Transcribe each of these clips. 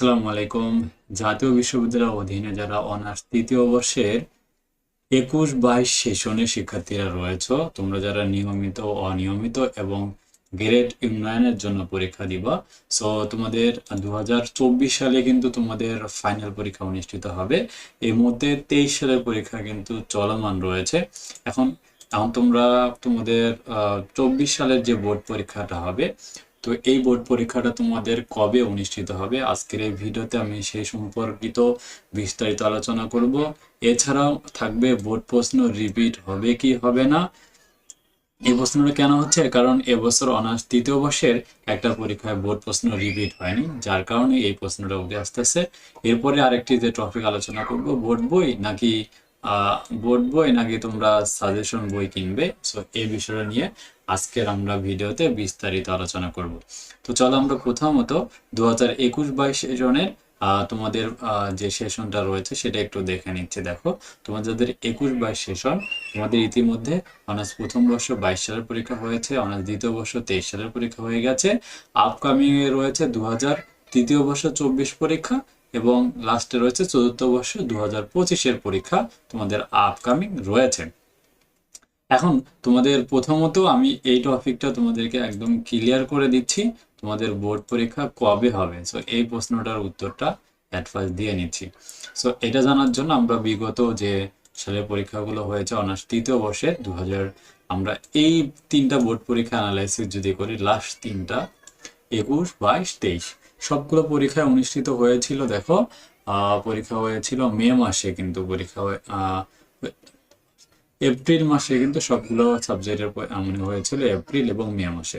আসসালামু আলাইকুম। জাতীয় বিশ্ববিদ্যালয়ের অধীনে যারা অনার্স তৃতীয় বর্ষের একুশ বাইশ সেশনের শিক্ষার্থীরা রয়েছে, তোমরা যারা নিয়মিত, অনিয়মিত এবং গ্রেড জন্য পরীক্ষা দিবা সো তোমাদের দু হাজার চব্বিশ সালে কিন্তু তোমাদের ফাইনাল পরীক্ষা অনুষ্ঠিত হবে। এই মুহূর্তে তেইশ সালের পরীক্ষা কিন্তু চলমান রয়েছে। এখন এখন তোমরা তোমাদের চব্বিশ সালের যে বোর্ড পরীক্ষাটা হবে তো এই বোর্ড পরীক্ষাটা তোমাদের কবে অনুষ্ঠিত হবে? আজকের এই ভিডিওতে আমি সেই সম্পর্কিত বিস্তারিত আলোচনা করব। এছাড়াও থাকবে বোর্ড প্রশ্ন, রিপিট হবে কি হবে না? এই প্রশ্নটা কেন হচ্ছে? কারণ এবছর অনার্স তৃতীয় বর্ষের একটা পরীক্ষায় বোর্ড প্রশ্ন, রিপিট হয়নি, যার কারণে এই প্রশ্নটা উঠে আসতেছে। এরপরে আরেকটি যে টপিক আলোচনা করব, বোর্ড বই নাকি বোর্ড বই নাকি তোমরা সাজেশন বই কিনবে? সো এই বিষয়টা নিয়ে আজকের আমরা ভিডিওতে বিস্তারিত আলোচনা করব। তো চলো আমরা প্রথমত দু হাজার একুশ বাইশ জনের তোমাদের যে সেশনটা রয়েছে সেটা একটু দেখে নিচ্ছে। দেখো, তোমাদের একুশ বাইশ সেশন, তোমাদের ইতিমধ্যে অনার্স প্রথম বর্ষ বাইশ সালের পরীক্ষা হয়েছে, অনার্স দ্বিতীয় বর্ষ তেইশ সালের পরীক্ষা হয়ে গেছে। আপকামিং এ রয়েছে দু হাজার তৃতীয় বর্ষ চব্বিশ পরীক্ষা এবং লাস্টে রয়েছে চতুর্থ বর্ষ দু হাজার পঁচিশের পরীক্ষা তোমাদের আপকামিং রয়েছে। এখন তোমাদের প্রথমত আমি এই টপিকটা তোমাদেরকে একদম ক্লিয়ার করে দিচ্ছি, তোমাদের বোর্ড পরীক্ষা কবে হবে? সো এই প্রশ্নটার উত্তরটা অ্যাডভাইস দিয়ে নিচ্ছি। সো এটা জানার জন্য আমরা বিগত যে সালের পরীক্ষাগুলো হয়েছে, অনার্স তৃতীয় বর্ষে দু হাজার আমরা এই তিনটা বোর্ড পরীক্ষা অ্যানালাইসিস যদি করি লাস্ট তিনটা, একুশ, বাইশ, তেইশ, সবগুলো পরীক্ষায় অনুষ্ঠিত হয়েছিল, দেখো পরীক্ষা হয়েছিল মে মাসে কিন্তু পরীক্ষা এপ্রিল মাসে কিন্তু সবগুলো সাবজেক্টের মানে হয়েছিল, এপ্রিল এবং মে মাসে।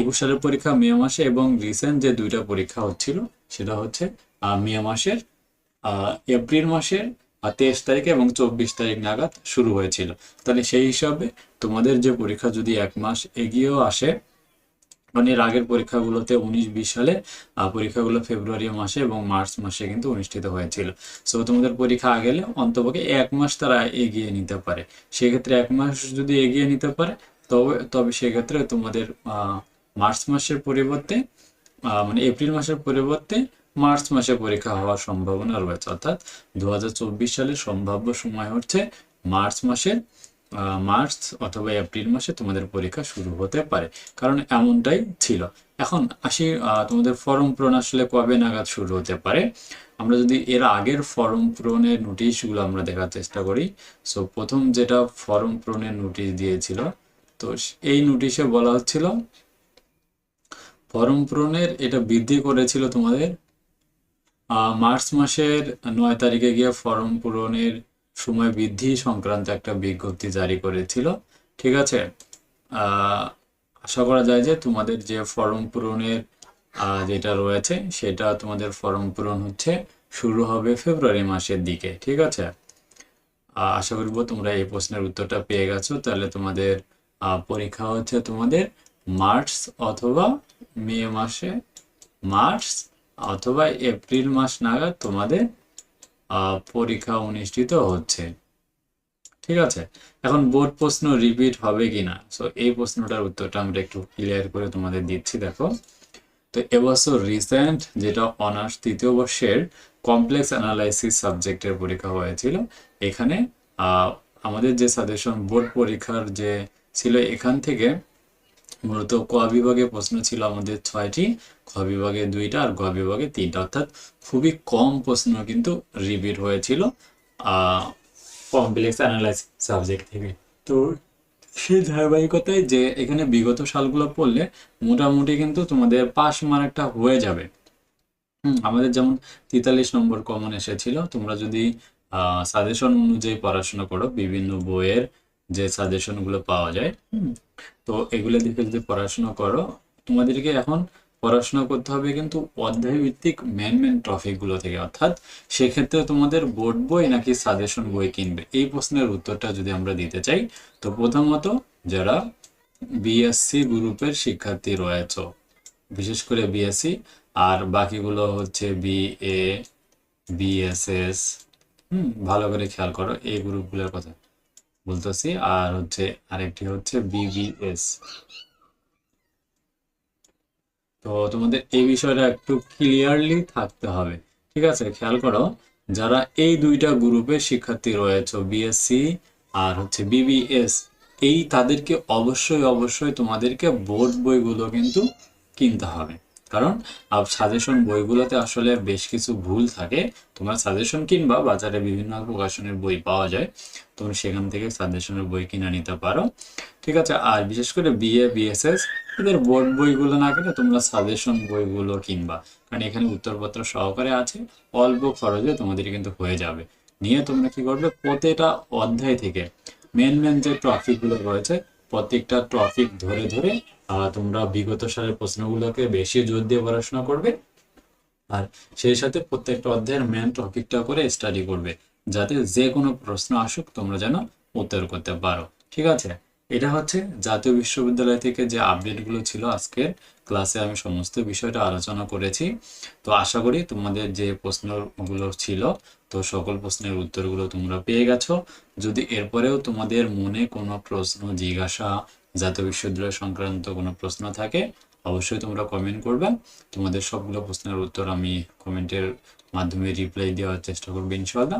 একুশ সালের পরীক্ষা মে মাসে এবং রিসেন্ট যে দুইটা পরীক্ষা হচ্ছিল, সেটা হচ্ছে মে মাসের এপ্রিল মাসের তেইশ তারিখে এবং চব্বিশ তারিখ নাগাদ শুরু হয়েছিল। তাহলে সেই হিসাবে তোমাদের যে পরীক্ষা যদি এক মাস এগিয়েও আসে মানে এর আগের পরীক্ষাগুলোতে উনিশ বিশ সালে পরীক্ষাগুলো ফেব্রুয়ারি মাসে এবং মার্চ মাসে কিন্তু অনুষ্ঠিত হয়েছিল। সো তোমাদের পরীক্ষা আগেলে অন্তপক্ষে এক মাস তারা এগিয়ে নিতে পারে। সেক্ষেত্রে এক মাস যদি এগিয়ে নিতে পারে, তবে তবে সেক্ষেত্রে তোমাদের মার্চ মাসের পরিবর্তে মানে এপ্রিল মাসের পরিবর্তে মার্চ মাসে পরীক্ষা হওয়ার সম্ভাবনা রয়েছে। অর্থাৎ দু সালের সম্ভাব্য সময় হচ্ছে মার্চ মাসের। মার্চ অথবা এপ্রিল মাসে তোমাদের পরীক্ষা শুরু হতে পারে। কারণ এমনটাই ছিল। এখন আসি তোমাদের ফর্ম পূরণ আসলে কবে নাগাদ শুরু হতে পারে? আমরা যদি এর আগের ফর্ম পূরণের নোটিশগুলো আমরা দেখার চেষ্টা করি। সো প্রথম যেটা ফর্ম পূরণের নোটিশ দিয়েছিল, তো এই নোটিশে বলা হচ্ছিল, ফর্ম পূরণের এটা বৃদ্ধি করেছিল তোমাদের মার্চ মাসের নয় তারিখে গিয়ে ফর্ম পূরণের সময় বৃদ্ধি সংক্রান্ত একটা বিজ্ঞপ্তি জারি করেছিল। ঠিক আছে? আশা করা যায় যে তোমাদের যে ফর্ম পূরণের যেটা রয়েছে, সেটা তোমাদের ফর্ম পূরণ হচ্ছে, শুরু হবে ফেব্রুয়ারি মাসের দিকে। ঠিক আছে? আশা করব তোমরা এই প্রশ্নের উত্তরটা পেয়ে গেছো। তাহলে তোমাদের পরীক্ষা হচ্ছে তোমাদের মার্চ অথবা মে মাসে, মার্চ অথবা এপ্রিল মাস নাগাদ তোমাদের পরীক্ষা অনুষ্ঠিত হচ্ছে। ঠিক আছে? এখন বোর্ড প্রশ্ন রিপিট হবে কিনা? সো এই প্রশ্নটার উত্তরটা আমরা একটু ক্লিয়ার করে তোমাদের দিচ্ছি, দেখো। তো এবছর রিসেন্ট যেটা অনার্স তৃতীয় বর্ষের কমপ্লেক্স অ্যানালাইসিস সাবজেক্টের পরীক্ষা হয়েছিল, এখানে আমাদের যে সাজেশন বোর্ড পরীক্ষার যে ছিল এখান থেকে মূলত ক বিভাগে প্রশ্ন ছিল আমাদের ছয়টি, খ বিভাগে দুইটা আর গ বিভাগে তিনটা। অর্থাৎ খুবই কম প্রশ্ন কিন্তু রিপিট হয়েছিল কমপ্লেক্স অ্যানালাইসিস সাবজেক্ট থেকে। তো সেই ধারাবাহিকতায় যে এখানে বিগত সালগুলো পড়লে মোটামুটি কিন্তু তোমাদের পাস মার্কটা হয়ে যাবে। আমাদের যেমন তেতাল্লিশ নম্বর কমন এসেছিল, তোমরা যদি সাজেশন অনুযায়ী পড়াশোনা করো, বিভিন্ন বইয়ের যে সাজেশনগুলো পাওয়া যায় তো এগুলো দেখে যদি পড়াশোনা করো, তোমাদেরকে এখন পড়াশোনা করতে হবে কিন্তু অধ্যায় ভিত্তিক মেন মেন টপিকগুলো থেকে। অর্থাৎ সেক্ষেত্রে তোমাদের বোর্ড বই নাকি সাজেশন বই কিনবে? এই প্রশ্নের উত্তরটা যদি আমরা দিতে চাই, তো প্রথমত যারা বিএসসি গ্রুপের শিক্ষার্থী রয়েছ, বিশেষ করে বিএসসি আর বাকিগুলো হচ্ছে বি বিএ বিএসএস হুম, ভালো করে খেয়াল করো, এই গ্রুপগুলোর কথা। বলতেছি, আর হচ্ছে আরেকটি হচ্ছে বিবিএস তো তোমাদের এই বিষয়টা একটু ক্লিয়ারলি থাকতে হবে, ঠিক আছে? খেয়াল করো, যারা এই দুইটা গ্রুপে শিক্ষার্থী রয়েছে বিএসসি আর হচ্ছে বিবিএস এই তাদেরকে অবশ্যই অবশ্যই তোমাদেরকে বোর্ড বইগুলো কিন্তু কিনতে হবে। কারণ সাজেশন বইগুলোতে আসলে বেশ কিছু ভুল থাকে। তোমরা সাজেশন কিনবা, বাজারে বিভিন্ন প্রকাশনের বই পাওয়া যায়। তুমি সেখান থেকে সাজেশনের বই কিনে নিতে পারো। ঠিক আছে, আর বিশেষ করে বিএ, বিএসএস, এদের বোর্ড বইগুলো না কিনে তোমরা সাজেশন বইগুলো কিনবা। কারণ এখানে উত্তরপত্র সহকারে আছে, অল্প খরচে তোমাদের কিন্তু হয়ে যাবে। নিয়ে তোমরা কি করবে, প্রতিটা অধ্যায় থেকে মেন মেন যে টপিকগুলো রয়েছে প্রত্যেকটা টপিক ধরে ধরে তোমরা বিগত সালের প্রশ্নগুলোকে বেশি জোর দিয়ে পড়াশোনা করবে। আর সেই সাথে প্রত্যেকটা অধ্যায়ের মেন টপিকটা করে স্টাডি করবে, যাতে যে কোনো প্রশ্ন আসুক তোমরা যেন উত্তর করতে পারো। ঠিক আছে? এটা হচ্ছে জাতীয় বিশ্ববিদ্যালয় থেকে যে আপডেটগুলো ছিল আজকের ক্লাসে আমি সমস্ত বিষয়টা আলোচনা করেছি। তো আশা করি তোমাদের যে প্রশ্নগুলো ছিল তো সকল প্রশ্নের উত্তরগুলো তোমরা পেয়ে গেছো। যদি এরপরেও তোমাদের মনে কোনো প্রশ্ন, জিজ্ঞাসা, জাতীয় বিশ্ববিদ্যালয় সংক্রান্ত কোনো প্রশ্ন থাকে, অবশ্যই তোমরা কমেন্ট করবে। তোমাদের সবগুলো প্রশ্নের উত্তর আমি কমেন্টের মাধ্যমে রিপ্লাই দেওয়ার চেষ্টা করব ইনশাল্লাহ